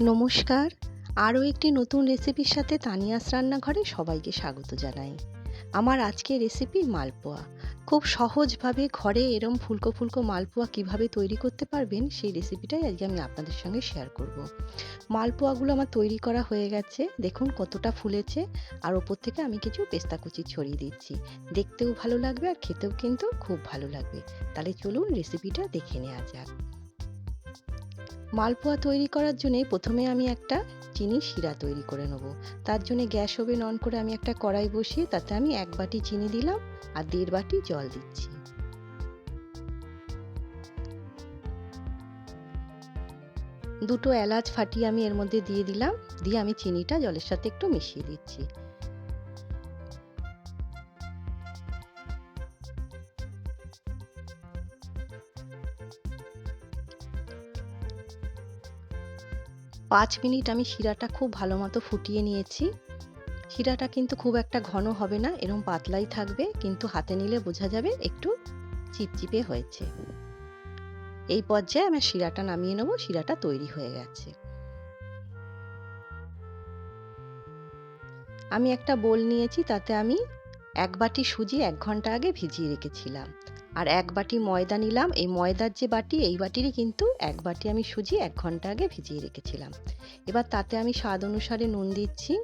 নমস্কার। আরও একটি নতুন রেসিপির সাথে তানিয়াস রান্নাঘরে সবাইকে স্বাগত জানাই। আমার আজকের রেসিপি মালপোয়া। খুব সহজভাবে ঘরে এরম ফুলকো ফুলকো মালপোয়া কীভাবে তৈরি করতে পারবেন সেই রেসিপিটাই আজকে আমি আপনাদের সঙ্গে শেয়ার করব। মালপোয়াগুলো আমার তৈরি করা হয়ে গেছে। দেখুন কতটা ফুলেছে। আর ওপর থেকে আমি কিছু পেস্তা কুচি ছড়িয়ে দিচ্ছি। দেখতেও ভালো লাগবে আর খেতেও কিন্তু খুব ভালো লাগবে। তাহলে চলুন রেসিপিটা দেখে নেওয়া যাক। মালপোয়া তৈরি করার জন্য প্রথমে আমি একটা চিনি শিরা তৈরি করে নেব। তার জন্য গ্যাস ওভেন অন করে আমি একটা কড়াই বসিয়ে তাতে আমি এক বাটি চিনি দিলাম আর দেড় বাটি জল দিচ্ছি। দুটো এলাচ ফাটিয়ে আমি এর মধ্যে দিয়ে দিলাম, দিয়ে আমি চিনিটা জলের সাথে একটু মিশিয়ে দিচ্ছি। পাঁচ মিনিট আমি শিরাটা খুব ভালো মতো ফুটিয়ে নিয়েছি। শিরাটা কিন্তু খুব একটা ঘন হবে না এরকম পাতলাই থাকবে, কিন্তু হাতে নিলে বোঝা যাবে একটু চিপচিপে হয়েছে। এই পর্যায়ে আমি শিরাটা নামিয়ে নেব, শিরাটা তৈরি হয়ে গেছে। আমি একটা বোল নিয়েছি, তাতে আমি এক বাটি সুজি এক ঘণ্টা আগে ভিজিয়ে রেখেছিলাম। আর এক বাটি ময়দা নিলাম। এই ময়দার যে বাটি, এই বাটিরই কিন্তু এক বাটি আমি সুজি এক ঘণ্টা আগে ভিজিয়ে রেখেছিলাম। এবার তাতে আমি স্বাদ অনুসারে নুন দিচ্ছি।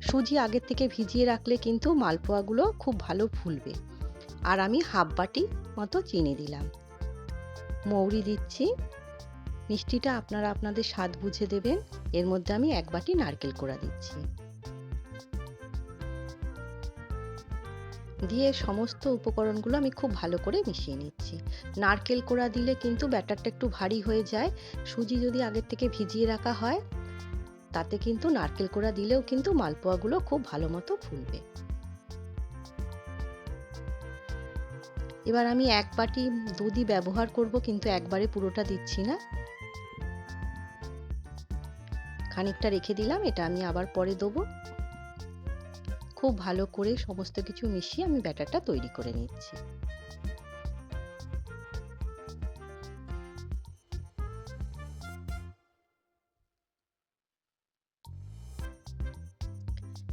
সুজি আগের থেকে ভিজিয়ে রাখলে কিন্তু মালপোয়াগুলো খুব ভালো ফুলবে। আর আমি হাফ বাটি মতো চিনি দিলাম। মৌরি দিচ্ছি। মিষ্টিটা আপনারা আপনাদের স্বাদ বুঝে দেবেন। এর মধ্যে আমি এক বাটি নারকেল কোড়া দিচ্ছি। দিয়ে সমস্ত উপকরণগুলো আমি খুব ভালো করে মিশিয়ে নিচ্ছি। নারকেল কোড়া দিলে কিন্তু ব্যাটারটা একটু ভারী হয়ে যায়। সুজি যদি আগের থেকে ভিজিয়ে রাখা হয়, তাতে কিন্তু নারকেল কোড়া দিলেও কিন্তু মালপোয়াগুলো খুব ভালো মতো ফুলবে। এবার আমি এক বাটি দুধই ব্যবহার করব, কিন্তু একবারে পুরোটা দিচ্ছি না। খানিকটা রেখে দিলাম, এটা আমি আবার পরে দেবো। খুব ভালো করে সমস্ত কিছু মিশিয়ে আমি ব্যাটারটা তৈরি করে নিচ্ছি।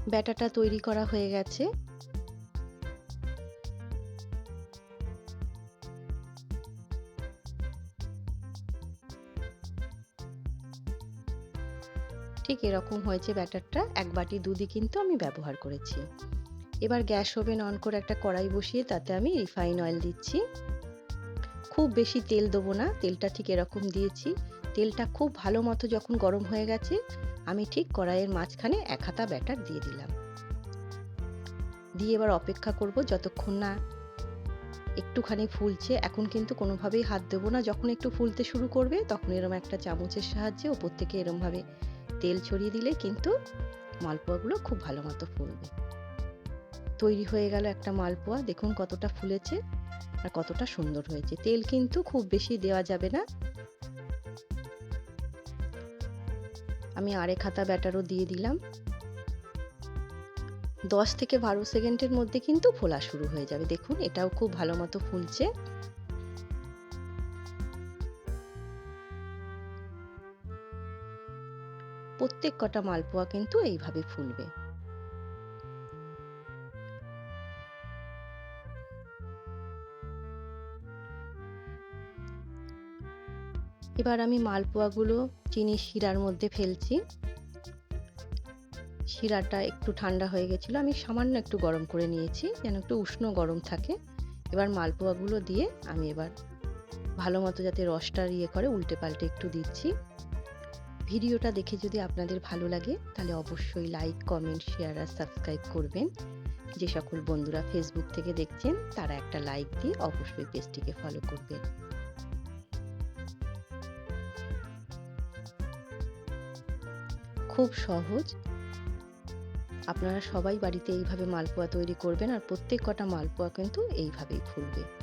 ব্যাটারটা তৈরি করা হয়ে গেছে। ঠিক এরকম হয়েছে ব্যাটারটা, এক বাটি দুধই কিন্তু আমি ব্যবহার করেছি। এবার গ্যাস ওভেন অন করে একটা কড়াই বসিয়ে তাতে আমি রিফাইন অয়েল দিচ্ছি। খুব বেশি তেল দেবো না, তেলটা ঠিক এরকম দিয়েছি। তেলটা খুব ভালো মতো যখন গরম হয়ে গেছে, আমি ঠিক কড়াইয়ের মাঝখানে এক হাতা ব্যাটার দিয়ে দিলাম। দিয়ে এবার অপেক্ষা করব যতক্ষণ না একটুখানি ফুলছে। এখন কিন্তু কোনোভাবেই হাত দেবো না। যখন একটু ফুলতে শুরু করবে, তখন এরম একটা চামচের সাহায্যে ওপর থেকে এরমভাবে তেল ছড়িয়ে দিলে কিন্তু মালপোয়াগুলো খুব ভালো মতো ফুলবে। তৈরি হয়ে গেল একটা মালপোয়া, দেখুন কতটা ফুলেছে আর কতটা সুন্দর হয়েছে। তেল কিন্তু খুব বেশি দেওয়া যাবে না। আমি আরেক হাতা ব্যাটারও দিয়ে দিলাম। দশ থেকে বারো সেকেন্ডের মধ্যে কিন্তু ফোলা শুরু হয়ে যাবে। দেখুন, এটাও খুব ভালো মতো ফুলছে। প্রত্যেক কটা মালপোয়া কিন্তু এইভাবে ফুলবে। এবার আমি মালপোয়াগুলো চিনি শিরার মধ্যে ফেলছি। শিরাটা একটু ঠান্ডা হয়ে গেছিল, আমি সামান্য একটু গরম করে নিয়েছি, যেন একটু উষ্ণ গরম থাকে। এবার মালপোয়াগুলো দিয়ে আমি এবার ভালো মতো যাতে রসটা ইয়ে করে, উল্টে পাল্টে একটু দিচ্ছি। ভিডিওটা দেখে যদি আপনাদের ভালো লাগে, তাহলে অবশ্যই লাইক কমেন্ট শেয়ার আর সাবস্ক্রাইব করবেন। যে সকল বন্ধুরা ফেসবুক থেকে দেখছেন, তারা একটা লাইক দিয়ে অবশ্যই পেজটিকে ফলো করবেন। খুব সহজ। আপনারা সবাই বাড়িতে এইভাবে মালপোয়া তৈরি করবেন আর প্রত্যেক কটা মালপোয়া কিন্তু এইভাবেই ফুলবে।